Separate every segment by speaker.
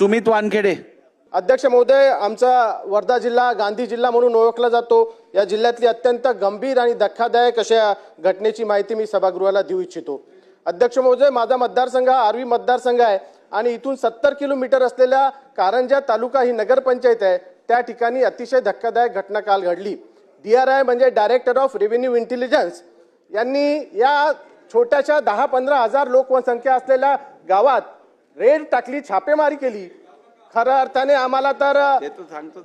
Speaker 1: सुमित वानखेडे.
Speaker 2: अध्यक्ष महोदय आमचा वर्धा जिल्हा गांधी जिल्हा म्हणून ओळखला जातो. या जिल्ह्यातली अत्यंत गंभीर आणि धक्कादायक अशा घटनेची माहिती मी सभागृहाला देऊ इच्छितो. अध्यक्ष महोदय माझा मतदारसंघ हा आर्वी मतदारसंघ आहे आणि इथून सत्तर किलोमीटर असलेल्या कारंजा तालुका ही नगरपंचायत आहे. त्या ठिकाणी अतिशय धक्कादायक घटना काल घडली. डी आर आय म्हणजे डायरेक्टर ऑफ रेव्हेन्यू इंटेलिजन्स यांनी या छोट्याशा दहा पंधरा हजार लोकसंख्या असलेल्या गावात रेड टाकली छापेमारी केली. खऱ्या अर्थाने आम्हाला तर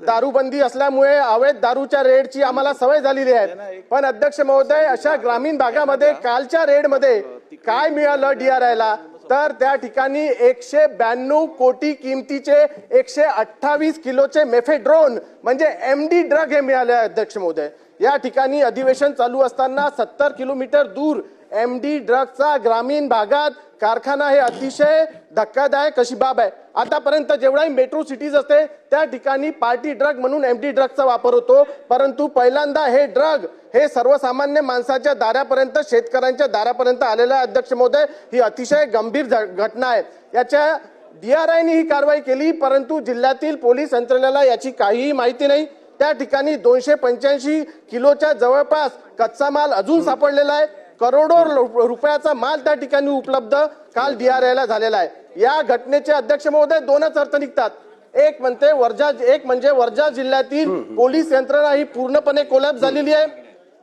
Speaker 2: दारूबंदी असल्यामुळे अवैध दारूच्या रेडची आम्हाला सवय झालेली आहे. पण अध्यक्ष महोदय अशा ग्रामीण भागामध्ये कालच्या रेडमध्ये काय मिळालं डीआरआय ला तर त्या ठिकाणी एकशे ब्याण्णव कोटी किमतीचे एकशे अठ्ठावीस किलोचे मेफेड्रोन म्हणजे एम डी ड्रग हे मिळाले अध्यक्ष महोदय. या ठिकाणी अधिवेशन चालू असताना सत्तर किलोमीटर दूर एम डी ड्रगचा ग्रामीण भागात कारखाना हे अतिशय धक्कादायक अशी बाब आहे. आतापर्यंत जेवढाही मेट्रो सिटीज असते त्या ठिकाणी पार्टी ड्रग म्हणून एम डी ड्रगचा वापर होतो. परंतु पहिल्यांदा हे ड्रग हे सर्वसामान्य माणसाच्या दारापर्यंत शेतकऱ्यांच्या दारापर्यंत आलेलं आहे अध्यक्ष महोदय. ही अतिशय गंभीर झ- घटना आहे. याच्या डी आर आयने ही कारवाई केली परंतु जिल्ह्यातील पोलीस यंत्रणेला याची काहीही माहिती नाही. त्या ठिकाणी दोनशे पंच्याऐंशी किलोच्या जवळपास कच्चा माल अजून सापडलेला आहे. करोडो रुपयाचा माल त्या ठिकाणी उपलब्ध काल डीआरआयला झालेला आहे. या घटनेचे अध्यक्ष महोदय दोनच अर्थ निघतात. एक म्हणते वर्जा एक म्हणजे वर्जा जिल्ह्यातील पोलीस यंत्रणा ही पूर्णपणे कोलॅप झालेली आहे.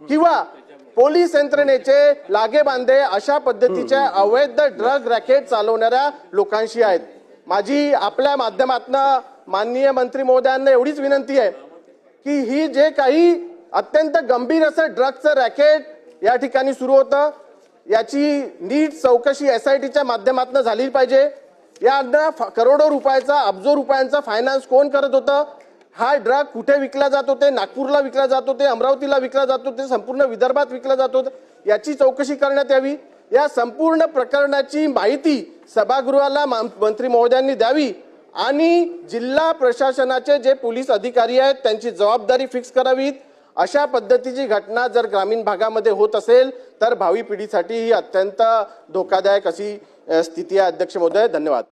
Speaker 2: किंवा पोलीस यंत्रणेचे लागे बांधे अशा पद्धतीच्या अवैध ड्रग रॅकेट चालवणाऱ्या लोकांशी आहेत. माझी आपल्या माध्यमातनं माननीय मंत्री महोदयांना एवढीच विनंती आहे की ही जे काही अत्यंत गंभीर असं ड्रगचं रॅकेट या ठिकाणी सुरू होतं. याची नीट चौकशी एस आय टीच्या माध्यमातून झाली पाहिजे. यांना करोडो रुपयाचा अब्जो रुपयांचा फायनान्स कोण करत होतं? हा ड्रग कुठे विकला जात होते? नागपूरला विकला जात होते अमरावतीला विकला जात होते संपूर्ण विदर्भात विकला जात होतं. याची चौकशी करण्यात यावी. या संपूर्ण प्रकरणाची माहिती सभागृहाला मंत्री महोदयांनी द्यावी आणि जिल्हा प्रशासनाचे जे पोलीस अधिकारी आहेत त्यांची जबाबदारी फिक्स करावीत. अशा पद्धतीची घटना जर ग्रामीण भागामध्ये होत असेल तर भावी पिढीसाठी ही अत्यंत धोकादायक अशी स्थिती आहे. अध्यक्ष महोदय धन्यवाद.